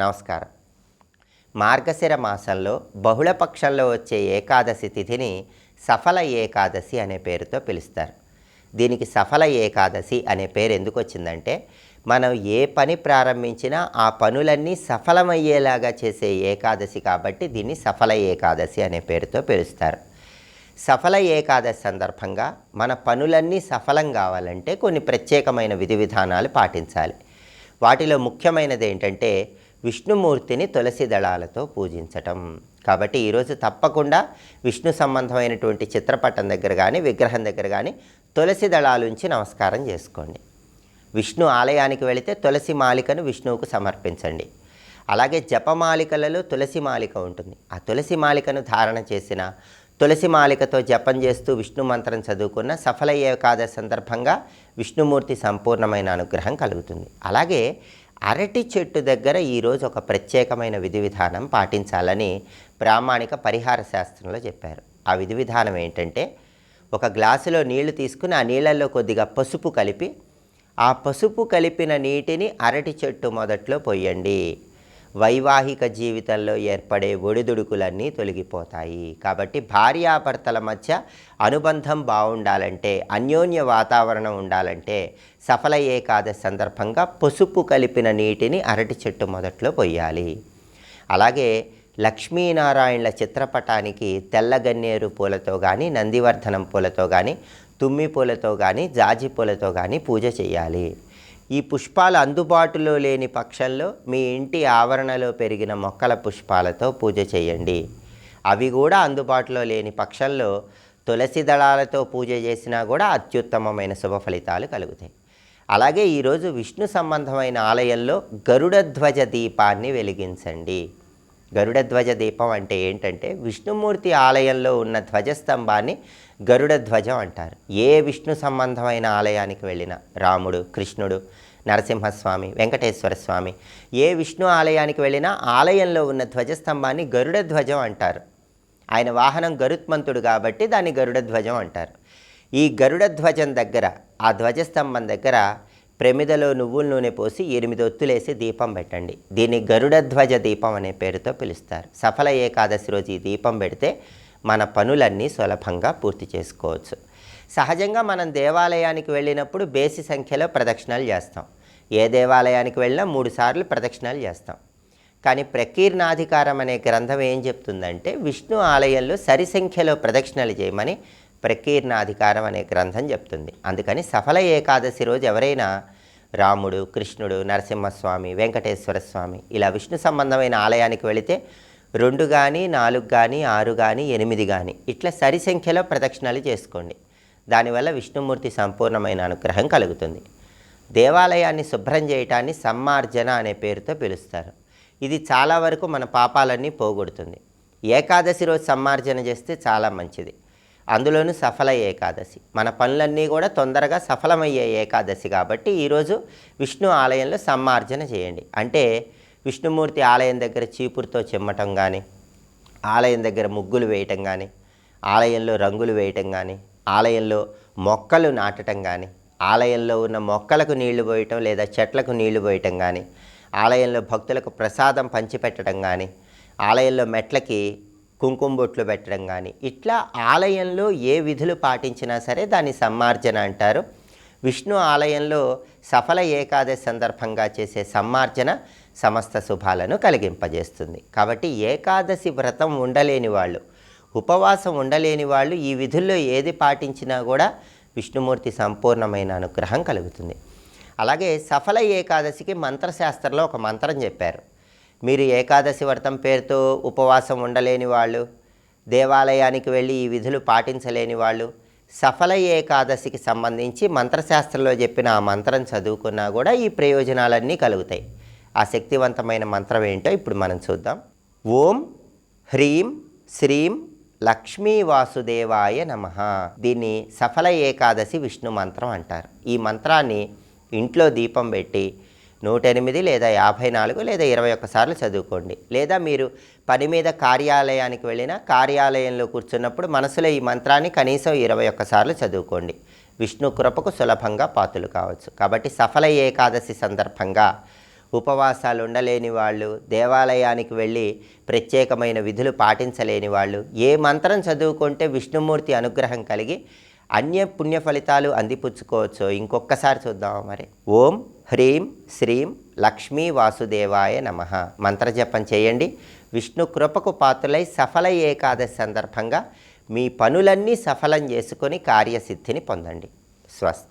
నమస్కారం. మార్గశిర మాసంలో బహుళపక్షంలో వచ్చే ఏకాదశి తిథిని సఫల ఏకాదశి అనే పేరుతో పిలుస్తారు. దీనికి సఫల ఏకాదశి అనే పేరు ఎందుకు వచ్చిందంటే మనం ఏ పని ప్రారంభించినా ఆ పనులన్నీ సఫలమయ్యేలాగా చేసే ఏకాదశి కాబట్టి దీన్ని సఫల ఏకాదశి అనే పేరుతో పిలుస్తారు. సఫల ఏకాదశి సందర్భంగా మన పనులన్నీ సఫలం కావాలంటే కొన్ని ప్రత్యేకమైన విధి విధానాలు పాటించాలి. వాటిలో ముఖ్యమైనది ఏంటంటే విష్ణుమూర్తిని తులసి దళాలతో పూజించటం. కాబట్టి ఈరోజు తప్పకుండా విష్ణు సంబంధమైనటువంటి చిత్రపటం దగ్గర కానీ విగ్రహం దగ్గర కానీ తులసి దళాలుంచి నమస్కారం చేసుకోండి. విష్ణు ఆలయానికి వెళితే తులసి మాలికను విష్ణువుకు సమర్పించండి. అలాగే జపమాలికలలో తులసి మాలిక ఉంటుంది. ఆ తులసి మాలికను ధారణ చేసిన తులసి మాలికతో జపం చేస్తూ విష్ణు మంత్రం చదువుకున్న సఫల ఏకాదశి సందర్భంగా విష్ణుమూర్తి సంపూర్ణమైన అనుగ్రహం కలుగుతుంది. అలాగే అరటి చెట్టు దగ్గర ఈరోజు ఒక ప్రత్యేకమైన విధి విధానం పాటించాలని ప్రామాణిక పరిహార శాస్త్రంలో చెప్పారు. ఆ విధి విధానం ఏంటంటే ఒక గ్లాసులో నీళ్ళు తీసుకుని ఆ నీళ్ళల్లో కొద్దిగా పసుపు కలిపి ఆ పసుపు కలిపిన నీటిని అరటి చెట్టు మొదట్లో పొయ్యండి వైవాహిక జీవితంలో ఏర్పడే ఒడిదుడుకులన్నీ తొలగిపోతాయి. కాబట్టి భార్యాభర్తల మధ్య అనుబంధం బాగుండాలంటే అన్యోన్య వాతావరణం ఉండాలంటే సఫల ఏకాదశి సందర్భంగా పసుపు కలిపిన నీటిని అరటి చెట్టు మొదట్లో పొయ్యాలి. అలాగే లక్ష్మీనారాయణల చిత్రపటానికి తెల్లగన్నేరు పూలతో కానీ నందివర్ధనం పూలతో కానీ తుమ్మి పూలతో కానీ జాజి పూలతో కానీ పూజ చేయాలి. ఈ పుష్పాలు అందుబాటులో లేని పక్షంలో మీ ఇంటి ఆవరణలో పెరిగిన మొక్కల పుష్పాలతో పూజ చేయండి. అవి కూడా అందుబాటులో లేని పక్షంలో తులసి దళాలతో పూజ చేసినా కూడా అత్యుత్తమమైన శుభ ఫలితాలు కలుగుతాయి. అలాగే ఈరోజు విష్ణు సంబంధమైన ఆలయంలో గరుడ ధ్వజ దీపాన్ని వెలిగించండి. గరుడ ధ్వజ దీపం అంటే ఏంటంటే విష్ణుమూర్తి ఆలయంలో ఉన్న ధ్వజస్తంభాన్ని గరుడ ధ్వజం అంటారు. ఏ విష్ణు సంబంధమైన ఆలయానికి వెళ్ళినా రాముడు కృష్ణుడు నరసింహస్వామి వెంకటేశ్వర స్వామి ఏ విష్ణు ఆలయానికి వెళ్ళినా ఆలయంలో ఉన్న ధ్వజస్తంభాన్ని గరుడ ధ్వజం అంటారు. ఆయన వాహనం గరుత్మంతుడు కాబట్టి దాన్ని గరుడ ధ్వజం అంటారు. ఈ గరుడ ధ్వజం దగ్గర ఆ ధ్వజస్తంభం దగ్గర ప్రమిదలో నువ్వుల నూనె పోసి ఎనిమిది ఒత్తులేసి దీపం పెట్టండి. దీన్ని గరుడ ధ్వజ దీపం అనే పేరుతో పిలుస్తారు. సఫల ఏకాదశి రోజు ఈ దీపం పెడితే మన పనులన్నీ సులభంగా పూర్తి చేసుకోవచ్చు. సహజంగా మనం దేవాలయానికి వెళ్ళినప్పుడు బేసి సంఖ్యలో ప్రదక్షిణలు చేస్తాం. ఏ దేవాలయానికి వెళ్ళినా మూడు సార్లు ప్రదక్షిణలు చేస్తాం. కానీ ప్రకీర్ణాధికారం అనే గ్రంథం ఏం చెప్తుందంటే విష్ణు ఆలయంలో సరి సంఖ్యలో ప్రదక్షిణలు చేయమని ప్రకీర్ణాధికారం అనే గ్రంథం చెప్తుంది. అందుకని సఫల ఏకాదశి రోజు ఎవరైనా రాముడు కృష్ణుడు నరసింహస్వామి వెంకటేశ్వర స్వామి ఇలా విష్ణు సంబంధమైన ఆలయానికి వెళితే రెండు కానీ నాలుగు కానీ ఆరు కానీ ఎనిమిది కానీ ఇట్లా సరి సంఖ్యలో ప్రదక్షిణలు చేసుకోండి. దానివల్ల విష్ణుమూర్తి సంపూర్ణమైన అనుగ్రహం కలుగుతుంది. దేవాలయాన్ని శుభ్రం చేయటాన్ని సమ్మార్జన అనే పేరుతో పిలుస్తారు. ఇది చాలా వరకు మన పాపాలన్నీ పోగొడుతుంది. ఏకాదశి రోజు సమ్మార్జన చేస్తే చాలా మంచిది. అందులోనూ సఫల ఏకాదశి. మన పనులన్నీ కూడా తొందరగా సఫలమయ్యే ఏకాదశి కాబట్టి ఈరోజు విష్ణు ఆలయంలో సమ్మార్జన చేయండి. అంటే విష్ణుమూర్తి ఆలయం దగ్గర చీపురుతో చిమ్మటం కానీ ఆలయం దగ్గర ముగ్గులు వేయటం కానీ ఆలయంలో రంగులు వేయటం కానీ ఆలయంలో మొక్కలు నాటటం కానీ ఆలయంలో ఉన్న మొక్కలకు నీళ్ళు పోయటం లేదా చెట్లకు నీళ్ళు పోయటం కానీ ఆలయంలో భక్తులకు ప్రసాదం పంచిపెట్టడం కానీ ఆలయంలో మెట్లకి కుంకుమ బొట్లు పెట్టడం కానీ ఇట్లా ఆలయంలో ఏ విధులు పాటించినా సరే దాన్ని సమ్మార్జన అంటారు. విష్ణు ఆలయంలో సఫల ఏకాదశి సందర్భంగా చేసే సమ్మార్జన సమస్త శుభాలను కలిగింపజేస్తుంది. కాబట్టి ఏకాదశి వ్రతం ఉండలేని వాళ్ళు ఉపవాసం ఉండలేని వాళ్ళు ఈ విధుల్లో ఏది పాటించినా కూడా విష్ణుమూర్తి సంపూర్ణమైన అనుగ్రహం కలుగుతుంది. అలాగే సఫల ఏకాదశికి మంత్రశాస్త్రంలో ఒక మంత్రం చెప్పారు. మీరు ఏకాదశి వ్రతం పేరుతో ఉపవాసం ఉండలేని వాళ్ళు దేవాలయానికి వెళ్ళి ఈ విధులు పాటించలేని వాళ్ళు సఫల ఏకాదశికి సంబంధించి మంత్రశాస్త్రంలో చెప్పిన ఆ మంత్రం చదువుకున్నా కూడా ఈ ప్రయోజనాలన్నీ కలుగుతాయి. ఆ శక్తివంతమైన మంత్రం ఏంటో ఇప్పుడు మనం చూద్దాం. ఓం హ్రీం శ్రీం లక్ష్మీ వాసుదేవాయ నమ. దీన్ని సఫల ఏకాదశి విష్ణు మంత్రం అంటారు. ఈ మంత్రాన్ని ఇంట్లో దీపం పెట్టి నూట ఎనిమిది లేదా యాభై నాలుగు లేదా ఇరవై ఒక్కసార్లు చదువుకోండి. లేదా మీరు పని మీద కార్యాలయానికి వెళ్ళినా కార్యాలయంలో కూర్చున్నప్పుడు మనసులో ఈ మంత్రాన్ని కనీసం ఇరవై ఒక్కసార్లు చదువుకోండి. విష్ణు కృపకు సులభంగా పాతులు కావచ్చు. కాబట్టి సఫల ఏకాదశి సందర్భంగా ఉపవాసాలు ఉండలేని వాళ్ళు దేవాలయానికి వెళ్ళి ప్రత్యేకమైన విధులు పాటించలేని వాళ్ళు ఏ మంత్రం చదువుకుంటే విష్ణుమూర్తి అనుగ్రహం కలిగి అన్య పుణ్య ఫలితాలు అందిపుచ్చుకోవచ్చో ఇంకొకసారి చూద్దామా మరి. ఓం హ్రీం శ్రీం లక్ష్మీ వాసుదేవాయ నమ. మంత్రజపం చేయండి. విష్ణు కృపకు పాత్రులై సఫల ఏకాదశి సందర్భంగా మీ పనులన్నీ సఫలం చేసుకొని కార్యసిద్ధిని పొందండి. స్వస్తి.